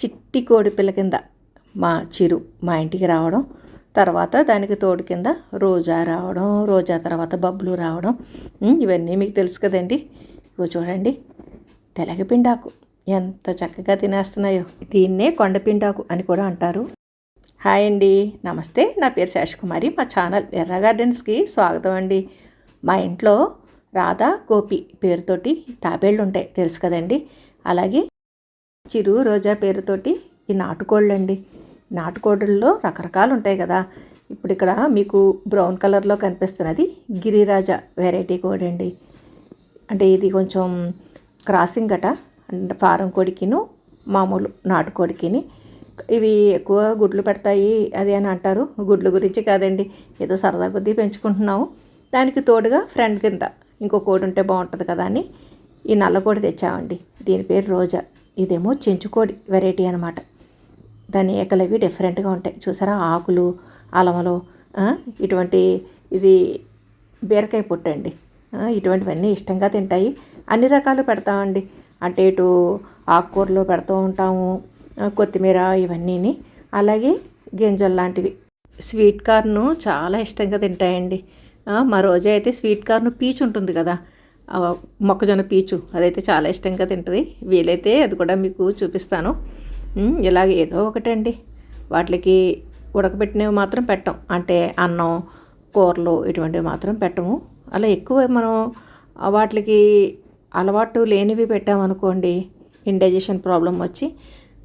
చిట్టి కోడి పిల్ల కింద మా చిరు మా ఇంటికి రావడం తర్వాత దానికి తోడు కింద రోజా రావడం రోజా తర్వాత బబ్బులు రావడం ఇవన్నీ మీకు తెలుసు కదండి. ఇగో చూడండి తెలగపిండాకు ఎంత చక్కగా తినేస్తున్నాయో. దీన్నే కొండపిండాకు అని కూడా అంటారు. హాయ్ అండి నమస్తే. నా పేరు శేషకుమారి. మా ఛానల్ ఎర్ర గార్డెన్స్కి స్వాగతం అండి. మా ఇంట్లో రాధా గోపి పేరుతోటి తాబేళ్ళు ఉంటాయి తెలుసు కదండి. అలాగే చిరు రోజా పేరుతోటి ఈ నాటుకోళ్ళు అండి నాటుకోళ్ళల్లో రకరకాలు ఉంటాయి కదా. ఇప్పుడు ఇక్కడ మీకు బ్రౌన్ కలర్లో కనిపిస్తున్నది గిరిరాజ వెరైటీ కోడి అండి అంటే ఇది కొంచెం క్రాసింగ్ గట అంటే ఫారం కోడికిను మామూలు నాటుకోడికిని. ఇవి ఎక్కువ గుడ్లు పెడతాయి అది అని అంటారు. గుడ్ల గురించి కాదండి. ఏదో సరదా కొద్దీ పెంచుకుంటున్నాము. దానికి తోడుగా ఫ్రెండ్ కింద ఇంకో కోడి ఉంటే బాగుంటుంది కదా అని ఈ నల్ల కోడి తెచ్చామండి. దీని పేరు రోజా. ఇదేమో చెంచుకోడి వెరైటీ అనమాట దాని ఏకలు అవి డిఫరెంట్గా ఉంటాయి. చూసారా? ఆకులు అలమలు ఇటువంటి ఇది బీరకాయ పొట్టు అండి. ఇటువంటివన్నీ ఇష్టంగా తింటాయి. అన్ని రకాలు పెడతామండి. అంటే ఇటు ఆకుకూరలో పెడుతూ ఉంటాము కొత్తిమీర ఇవన్నీని. అలాగే గింజలు లాంటివి. స్వీట్ కార్ను చాలా ఇష్టంగా తింటాయండి. మా రోజే అయితే స్వీట్ కార్న్ పీచు ఉంటుంది కదా. మొక్కజొన్న పీచు అదైతే చాలా ఇష్టంగా తింటుంది. వీలైతే అది కూడా మీకు చూపిస్తాను. ఇలాగ ఏదో ఒకటండి. వాటికి ఉడకబెట్టినవి మాత్రం పెట్టం. అంటే అన్నం కూరలు ఇటువంటివి మాత్రం పెట్టము. అలా ఎక్కువ మనం వాటికి అలవాటు లేనివి పెట్టామనుకోండి ఇండైజెషన్ ప్రాబ్లం వచ్చి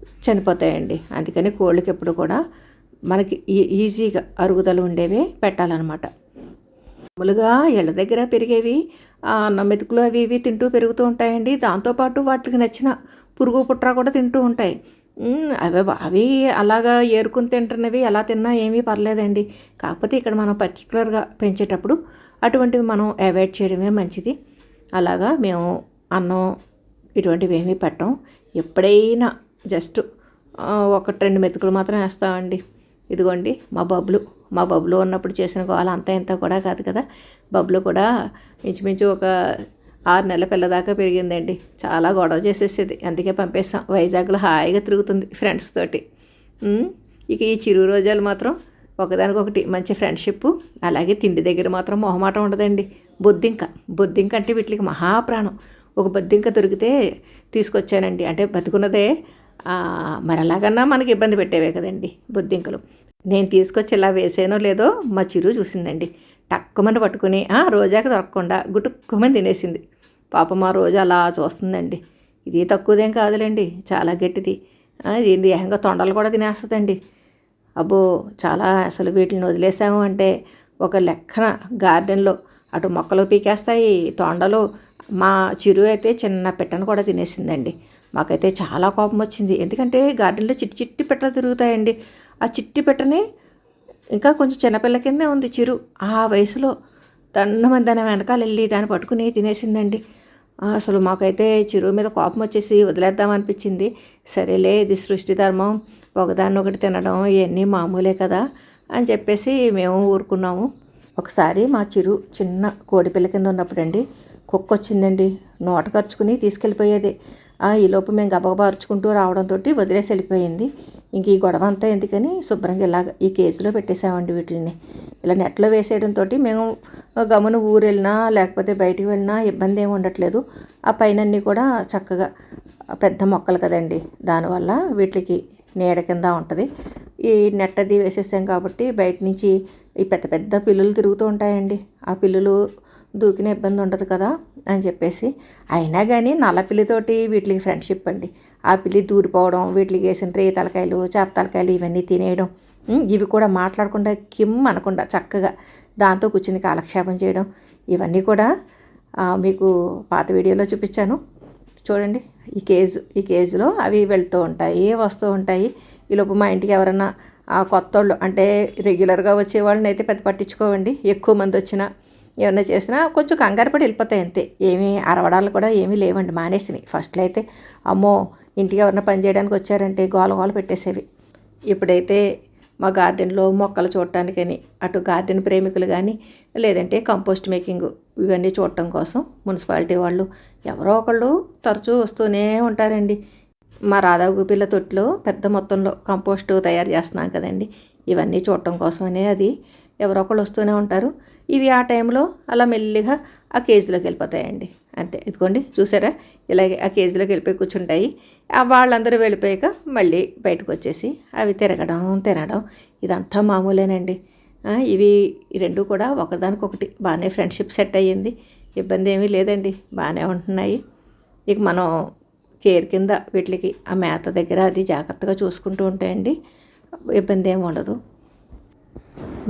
చనిపోతాయండి. అందుకని కోళ్ళకి ఎప్పుడు కూడా మనకి ఈ- ఈజీగా అరుగుదల ఉండేవే పెట్టాలన్నమాట. మామూలుగా ఇళ్ళ దగ్గర పెరిగేవి అన్నం మెతుకులు అవి ఇవి తింటూ పెరుగుతూ ఉంటాయండి. దాంతోపాటు వాటికి నచ్చిన పురుగు పుట్ర కూడా తింటూ ఉంటాయి. అవి అవి అలాగా ఏరుకుని తింటున్నవి ఎలా తిన్నా ఏమీ పర్లేదండి. కాకపోతే ఇక్కడ మనం పర్టికులర్గా పెంచేటప్పుడు అటువంటివి మనం అవాయిడ్ చేయడమే మంచిది. అలాగా మేము అన్నం ఇటువంటివి ఏమీ పెట్టం. ఎప్పుడైనా జస్ట్ ఒకటి రెండు మెతుకులు మాత్రం వేస్తామండి. ఇదిగోండి మా బబ్బులు మా బబ్బులో ఉన్నప్పుడు చేసిన గోల అంతా ఇంత కూడా కాదు కదా. బబ్బులు కూడా ఇంచుమించు ఒక ఆరు నెలల పిల్ల దాకా పెరిగిందండి. చాలా గొడవ చేసేసేది. అందుకే పంపేస్తాం వైజాగ్లో హాయిగా తిరుగుతుంది ఫ్రెండ్స్ తోటి. ఇక ఈ చిరు రోజాలు మాత్రం ఒకదానికొకటి మంచి ఫ్రెండ్షిప్ అలాగే తిండి దగ్గర మాత్రం మొహమాటం ఉండదండి. బొద్దింక. బొద్దింక అంటే వీటికి మహాప్రాణం. ఒక బొద్దింక దొరికితే తీసుకొచ్చానండి. అంటే బతుకున్నదే మరి అలాగన్నా మనకి ఇబ్బంది పెట్టేవే కదండి బొద్దింకలు. నేను తీసుకొచ్చి ఇలా వేసానో లేదో మా చిరు చూసిందండి. టక్కుమని పట్టుకుని "ఆ, రోజాకి దొరకకుండా గుటుక్కుమని తినేసింది. పాపం మా రోజు అలా చూస్తుందండి. ఇది తక్కువదేం కాదులేండి చాలా గట్టిది. ఆ, ఇది తొండలు కూడా తినేస్తుందండి. అబ్బో చాలా అసలు వీటిని వదిలేసాము అంటే ఒక లెక్కన గార్డెన్లో అటు మొక్కలు పీకేస్తాయి తొండలు. మా చిరు అయితే చిన్న పెట్టను కూడా తినేసిందండి. మాకైతే చాలా కోపం వచ్చింది ఎందుకంటే గార్డెన్లో చిట్టి చిట్టి పెట్టలు తిరుగుతాయండి. ఆ చిట్టి పెట్టని ఇంకా కొంచెం చిన్నపిల్ల కిందే ఉంది చిరు. ఆ వయసులో దండమని దాని వెనకాల వెళ్ళి దాన్ని పట్టుకుని తినేసిందండి. అసలు మాకైతే చిరు మీద కోపం వచ్చేసి వదిలేద్దామనిపించింది సరేలే ఇది సృష్టి ధర్మం. ఒకదాన్ని ఒకటి తినడం ఇవన్నీ మామూలే కదా అని చెప్పేసి మేము ఊరుకున్నాము. ఒకసారి మా చిరు చిన్న కోడిపిల్ల కింద ఉన్నప్పుడండి కుక్క వచ్చిందండి. నోట ఖర్చుకుని తీసుకెళ్ళిపోయేది. ఆ, ఈలోపు మేము గబగబా అరుచుకుంటూ రావడంతో వదిలేసి వెళ్ళిపోయింది. ఇంక ఈ గొడవ అంతా ఎందుకని శుభ్రంగా ఇలాగ ఈ కేసులో పెట్టేసామండి వీటిని ఇలా నెట్లో వేసేయడంతో మేము గమను ఊరు వెళ్ళినా లేకపోతే బయటికి వెళ్ళినా ఇబ్బంది ఏమి ఉండట్లేదు. ఆ పైనన్నీ కూడా చక్కగా పెద్ద మొక్కలు కదండి. దానివల్ల వీటికి నీడ కింద ఉంటుంది. ఈ నెట్ అది వేసేసాం కాబట్టి బయట నుంచి ఈ పెద్ద పెద్ద పిల్లులు తిరుగుతూ ఉంటాయండి. ఆ పిల్లులు దూకిన ఇబ్బంది ఉండదు కదా. అని చెప్పేసి. అయినా కానీ నల్ల పిల్లితోటి వీటికి ఫ్రెండ్షిప్ అండి. ఆ పిల్లి దూరిపోవడం వీటికి వేసిన రే తలకాయలు చేప తలకాయలు ఇవన్నీ తినేయడం ఇవి కూడా మాట్లాడకుండా కిమ్ అనకుండా చక్కగా దాంతో కూర్చుని కాలక్షేపం చేయడం ఇవన్నీ కూడా మీకు పాత వీడియోలో చూపించాను. చూడండి ఈ కేజ్ ఈ కేజ్లో అవి వెళ్తూ ఉంటాయి వస్తూ ఉంటాయి. ఈలోపు మా ఇంటికి ఎవరన్నా కొత్త వాళ్ళు అంటే రెగ్యులర్గా వచ్చే వాళ్ళని అయితే పెద్ద పట్టించుకోవండి. ఎక్కువ మంది వచ్చినా ఏమైనా చేసినా కొంచెం కంగారు పడి వెళ్ళిపోతాయి అంతే. ఏమీ అరవడాలు కూడా ఏమీ లేవండి మానేసినాయి. ఫస్ట్లో అయితే అమ్మో ఇంటికి ఎవరైనా పని చేయడానికి వచ్చారంటే గోల గోల పెట్టేసేవి. ఇప్పుడైతే మా గార్డెన్లో మొక్కలు చూడటానికని అటు గార్డెన్ ప్రేమికులు కానీ లేదంటే కంపోస్ట్ మేకింగ్ ఇవన్నీ చూడటం కోసం మున్సిపాలిటీ వాళ్ళు ఎవరో ఒకళ్ళు తరచూ వస్తూనే ఉంటారండి. మా రాధా తొట్టిలో పెద్ద మొత్తంలో కంపోస్ట్ తయారు చేస్తున్నాం కదండి. ఇవన్నీ చూడటం కోసమనే అది ఎవరో ఒకళ్ళు వస్తూనే ఉంటారు. ఇవి ఆ టైంలో అలా మెల్లిగా ఆ కేజీలోకి వెళ్ళిపోతాయండి. అంతే. ఇదిగోండి చూసారా? ఇలాగే ఆ కేజీలోకి వెళ్ళిపోయి కూర్చుంటాయి. వాళ్ళందరూ వెళ్ళిపోయాక మళ్ళీ బయటకు వచ్చేసి అవి తిరగడం తినడం ఇదంతా మామూలేనండి. ఇవి రెండు కూడా ఒకదానికొకటి బాగానే ఫ్రెండ్షిప్ సెట్ అయ్యింది. ఇబ్బంది ఏమీ లేదండి. బాగానే ఉంటున్నాయి. ఇక మనం కేర్ కింద వీటికి ఆ మేత దగ్గర అది జాగ్రత్తగా చూసుకుంటూ ఉంటాయండి. ఇబ్బంది ఏమి ఉండదు.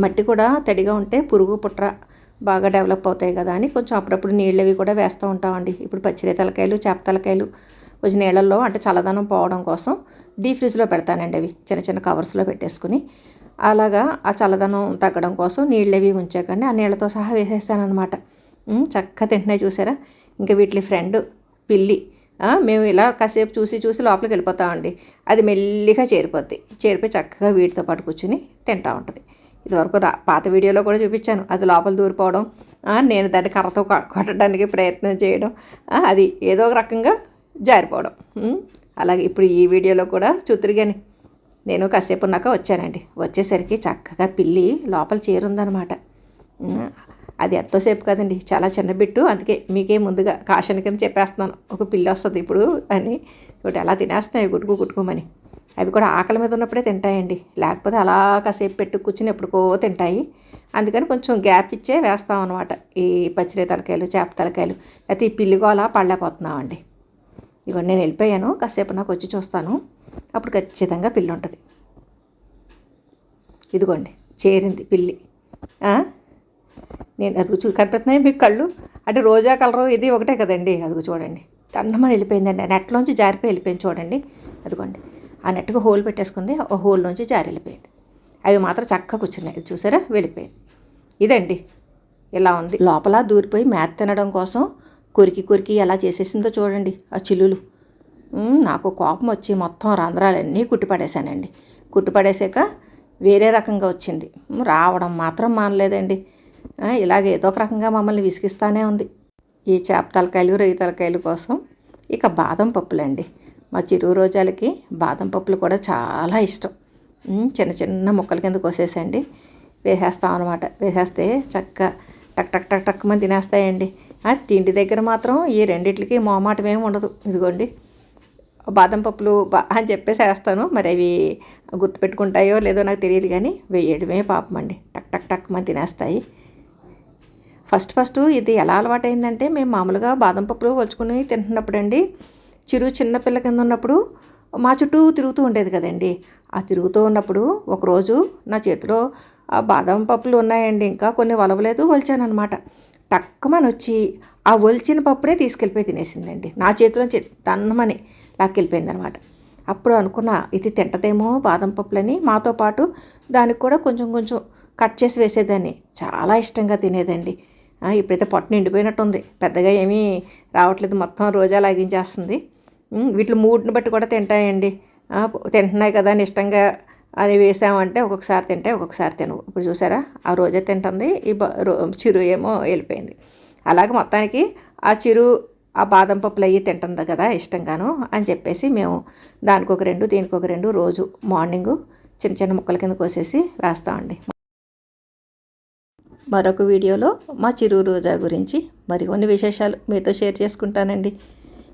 మట్టి కూడా తడిగా ఉంటే పురుగు పుట్ర బాగా డెవలప్ అవుతాయి కదా అని కొంచెం అప్పుడప్పుడు నీళ్ళు అవి కూడా వేస్తూ ఉంటామండి. ఇప్పుడు పచ్చిరే తలకాయలు చేప తలకాయలు కొంచెం నీళ్ళల్లో అంటే చల్లదనం పోవడం కోసం డీ ఫ్రిడ్జ్లో పెడతానండి అవి చిన్న చిన్న కవర్స్లో పెట్టేసుకుని. అలాగా ఆ చల్లదనం తగ్గడం కోసం నీళ్ళు అవి ఉంచాకండి. ఆ నీళ్ళతో సహా వేసేస్తాను చక్కగా తింటున్నాయి చూసారా? ఇంకా వీటి ఫ్రెండ్ పిల్లి మేము ఇలా కాసేపు చూసి చూసి లోపలికి వెళ్ళిపోతామండి. అది మెల్లిగా చేరిపోద్ది. చేరిపోయి చక్కగా వీటితో పాటు కూర్చుని తింటూ ఉంటుంది. ఇదివరకు రా పాత వీడియోలో కూడా చూపించాను. అది లోపల దూరిపోవడం నేను దాన్ని కర్రతో కొట్టడానికి ప్రయత్నం చేయడం అది ఏదో ఒక రకంగా జారిపోవడం. అలాగే ఇప్పుడు ఈ వీడియోలో కూడా చూతురిగాని నేను కాసేపు ఉన్నాక వచ్చానండి. వచ్చేసరికి చక్కగా పిల్లి లోపల చేరుందనమాట అది ఎంతోసేపు కదండి చాలా చిన్న బిట్టు. అందుకే మీకే ముందుగా కాషన్ కింద చెప్పేస్తున్నాను. ఒక పిల్లి వస్తుంది ఇప్పుడు అని. ఒకటి ఎలా తినేస్తున్నాయి గుట్టుకు గుట్టుకోమని అవి కూడా ఆకలి మీద ఉన్నప్పుడే తింటాయండి. లేకపోతే అలా కాసేపు పెట్టు కూర్చుని ఎప్పుడుకో తింటాయి. అందుకని కొంచెం గ్యాప్ ఇచ్చే వేస్తాం అనమాట ఈ పచ్చిరే తలకాయలు చేప తలకాయలు. అయితే ఈ పిల్లిగోల అలా పడలేకపోతున్నామండి. ఇవన్నీ నేను వెళ్ళిపోయాను. కాసేపు నాకు వచ్చి చూస్తాను. అప్పుడు ఖచ్చితంగా పిల్లి ఉంటుంది ఇదిగోండి చేరింది పిల్లి. నేను అది చూ కనిపిస్తున్నాయి మీకు కళ్ళు? అంటే రోజా కలరు ఇది ఒకటే కదండి. అదిగో చూడండి. తన్నమని వెళ్ళిపోయిందండి. నెట్లోంచి జారిపోయి వెళ్ళిపోయింది చూడండి. అదిగోండి. ఆ హోల్ పెట్టేసుకుంది. ఆ హోల్ నుంచి జారి వెళ్ళిపోయింది. అవి మాత్రం చక్కగా కూర్చున్నాయి. చూసారా? వెళ్ళిపోయింది. ఇదండి. ఇలా ఉంది? లోపల దూరిపోయి మేత తినడం కోసం కొరికి కొరికి ఎలా చేసేసిందో చూడండి ఆ చిల్లులు. నాకు కోపం వచ్చి మొత్తం రంధ్రాలన్నీ కుట్టిపడేశానండి. కుట్టిపడేసాక వేరే రకంగా వచ్చింది. రావడం మాత్రం మానలేదండి. ఇలాగ ఏదో ఒక రకంగా మమ్మల్ని విసిగిస్తానే ఉంది. ఈ చేప తలకాయలు రొయ్య తలకాయలు కోసం ఇక బాదం పప్పులండి. మా చిరు రోజాలకి బాదం పప్పులు కూడా చాలా ఇష్టం. చిన్న చిన్న ముక్కల కింద కోసేసండి వేసేస్తాం అనమాట వేసేస్తే చక్క టక్ టక్ టక్ టక్ మంది తినేస్తాయండి. తిండి దగ్గర మాత్రం ఈ రెండిట్లకి మోమాటం ఏమి ఉండదు. ఇదిగోండి. బాదం పప్పులు బా అని చెప్పేసి వేస్తాను మరి అవి గుర్తుపెట్టుకుంటాయో లేదో నాకు తెలియదు కానీ వేయడమే పాపం అండి. టక్ టక్ టక్ మంది తినేస్తాయి. ఫస్ట్ ఫస్ట్ ఇది ఎలా అలవాటైందంటే మేము మామూలుగా బాదం పప్పులు వలుచుకుని తింటున్నప్పుడు అండి చిరు చిన్నపిల్ల కింద ఉన్నప్పుడు మా చుట్టూ తిరుగుతూ ఉండేది కదండి. ఆ తిరుగుతూ ఉన్నప్పుడు ఒకరోజు నా చేతిలో ఆ బాదం పప్పులు ఉన్నాయండి. ఇంకా కొన్ని వలవలేదు వలిచానమాట టక్కమని వచ్చి ఆ ఒలిచిన పప్పునే తీసుకెళ్ళిపోయి తినేసిందండి. నా చేతిలో తన్నమని లాక్కెళ్ళిపోయిందనమాట అప్పుడు అనుకున్న ఇది తింటదేమో బాదం పప్పులని. మాతో పాటు దానికి కూడా కొంచెం కొంచెం కట్ చేసి వేసేదాన్ని. చాలా ఇష్టంగా తినేదండి. ఇప్పుడైతే పొట్ట నిండిపోయినట్టుంది. పెద్దగా ఏమీ రావట్లేదు. మొత్తం రోజా లాగించేస్తుంది. వీటి మూడుని బట్టి కూడా తింటాయండి. తింటున్నాయి కదా అని ఇష్టంగా అది వేసామంటే ఒక్కొక్కసారి తింటే ఒక్కొక్కసారి తినవు. ఇప్పుడు చూసారా? ఆ రోజే తింటుంది. ఈ చిరు ఏమో వెళ్ళిపోయింది. అలాగే మొత్తానికి ఆ చిరు ఆ బాదం పప్పులు అయ్యి తింటుంది కదా ఇష్టంగాను అని చెప్పేసి మేము దానికి ఒక రెండు దీనికి ఒక రెండు రోజు మార్నింగ్ చిన్న చిన్న ముక్కల కింద కోసేసి వేస్తామండి. మరొక వీడియోలో మా చిరు రోజా గురించి మరికొన్ని విశేషాలు మీతో షేర్ చేసుకుంటానండి.